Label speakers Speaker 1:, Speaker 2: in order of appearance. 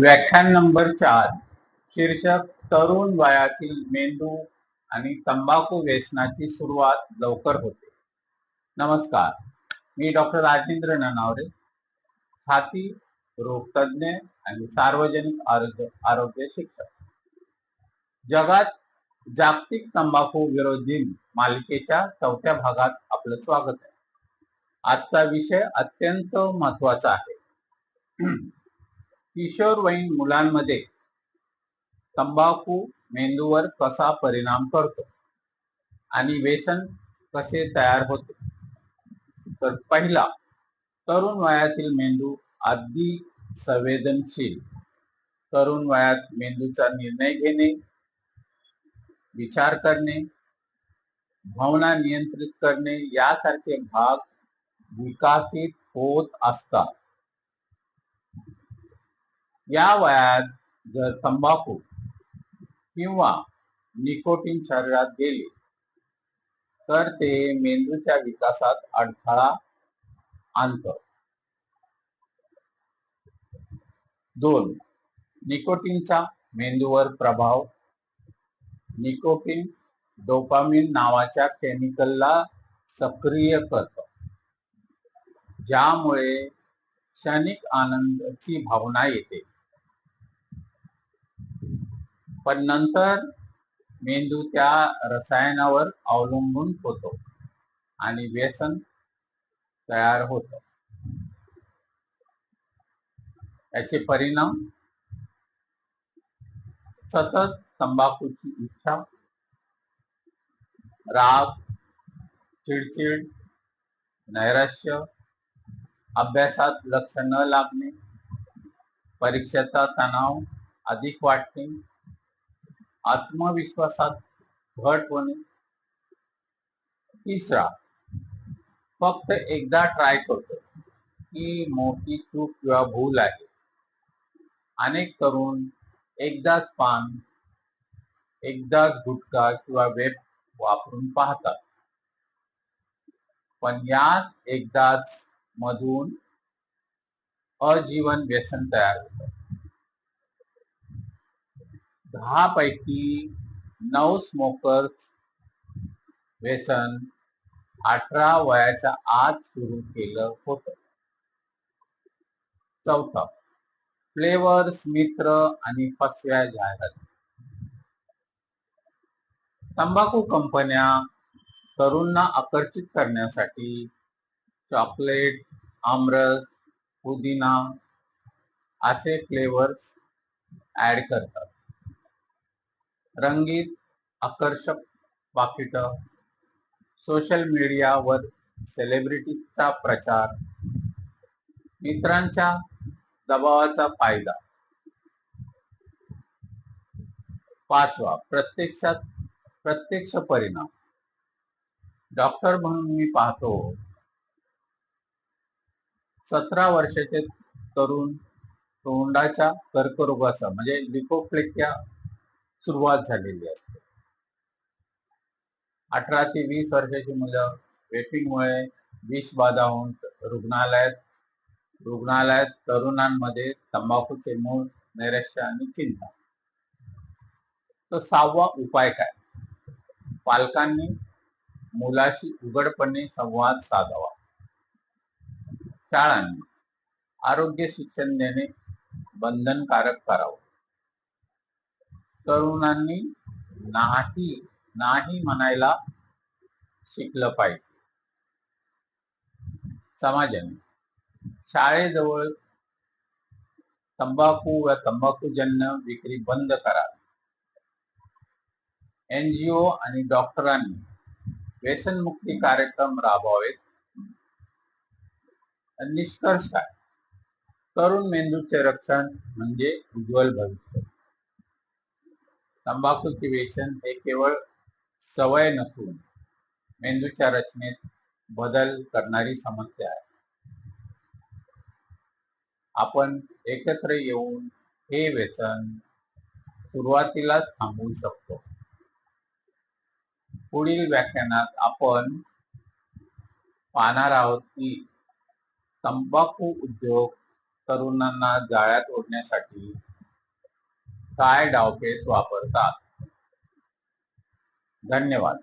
Speaker 1: व्याख्यान नंबर चार. शीर्षक तरुण वयातील मेंदू आणि तंबाखू व्यसनाची सुरुवात लवकर होते. नमस्कार. मी डॉक्टर राजेंद्र ननावरे छाती रोगतज्ञ आणि सार्वजनिक आरोग्य आरोग्य शिक्षक. जगात जागतिक तंबाखू विरोधी मालिकेच्या चौथ्या भागात आपलं स्वागत आहे. आजचा विषय अत्यंत महत्त्वाचा आहे. किशोरवयीन मुलांमध्ये तंबाखू मेंदूवर कसा परिणाम करतो? आणि व्यसन कसे तयार होते? तर पहिला तरुण वयातील मेंदू अगदी संवेदनशील. तरुण वयात मेंदूचा निर्णय घेणे विचार करणे भावना नियंत्रित करणे यासारखे भाग विकसित होत असतात. या वयात जर तंबाखू किंवा निकोटीन शरीरात गेले तर ते मेंदूच्या विकासात अडथळा आणत. दोन निकोटीनचा मेंदूवर प्रभाव. निकोटीन डोपामिन नावाच्या केमिकलला सक्रिय करत ज्यामुळे क्षणिक आनंदाची भावना येते. पण नंतर मेंदू त्या रसायनावर अवलंबून होतो आणि व्यसन तयार होत. याचे परिणाम सतत तंबाखूची इच्छा राग चिडचिड नैराश्य अभ्यासात लक्ष न लागणे परीक्षेचा तणाव अधिक वाटणे आत्मविश्वासात घट होणे. तिसरा फक्त एकदा ट्राय करतो ही मोठी चूक किंवा भूल आहे. अनेक तरुण एकदाच पान एकदाच गुटखा किंवा वेब वापरून पाहतात. पण यात एकदाच मधून अजीवन व्यसन तयार होतं. दहा पैकी नऊ स्मोकर्स व्यसन अठरा वयाच्या आत सुरू केलं होत. चौथा फ्लेवर्स मित्र आणि फसव्या जाहिरात. तंबाखू कंपन्या तरुणांना आकर्षित करण्यासाठी चॉकलेट आमरस पुदिना असे फ्लेवर्स ऍड करतात. रंगीत आकर्षक पाकिट. सोशल मीडियावर सेलिब्रिटीचा प्रचार. मित्रांच्या दबावाचा फायदा. पाचवा प्रत्यक्षात प्रत्यक्ष परिणाम. डॉक्टर म्हणून मी पाहतो सतरा वर्षाचे तरुण तोंडाच्या कर्करोगाचा म्हणजे लिकोप्लेकिया सुरुवात झालेली असते. अठरा ते वीस वर्षाची मुलं वेपिंगमुळे विष बाधा होऊन रुग्णालयात रुग्णालयात तरुणांमध्ये तंबाखूचे मूळ नैराश्य आणि चिंता. तर सहावा उपाय काय? पालकांनी मुलाशी उघडपणे संवाद साधावा. शाळांनी आरोग्य शिक्षण देणे बंधनकारक करावं. तरुणांनी नाही नाही म्हणायला शिकलं पाहिजे. समाजाने. शाळेजवळ तंबाखू व तंबाखूजन्य विक्री बंद करा. एनजीओ आणि डॉक्टरांनी व्यसनमुक्ती कार्यक्रम राबवावेत. निष्कर्ष आहे. तरुण मेंदूचे रक्षण म्हणजे उज्ज्वल भविष्य. तंबाखूचे व्यसन हे केवळ सवय नसून मेंदूच्या रचनेत बदल करणारी समस्या आहे. आपण एकत्र येऊन हे व्यसन सुरुवातीलाच थांबवू शकतो. पुढील व्याख्यानात आपण पाहणार आहोत की तंबाखू उद्योग तरुणांना जाळ्यात ओढण्यासाठी काय डावपेच वापरतात? धन्यवाद.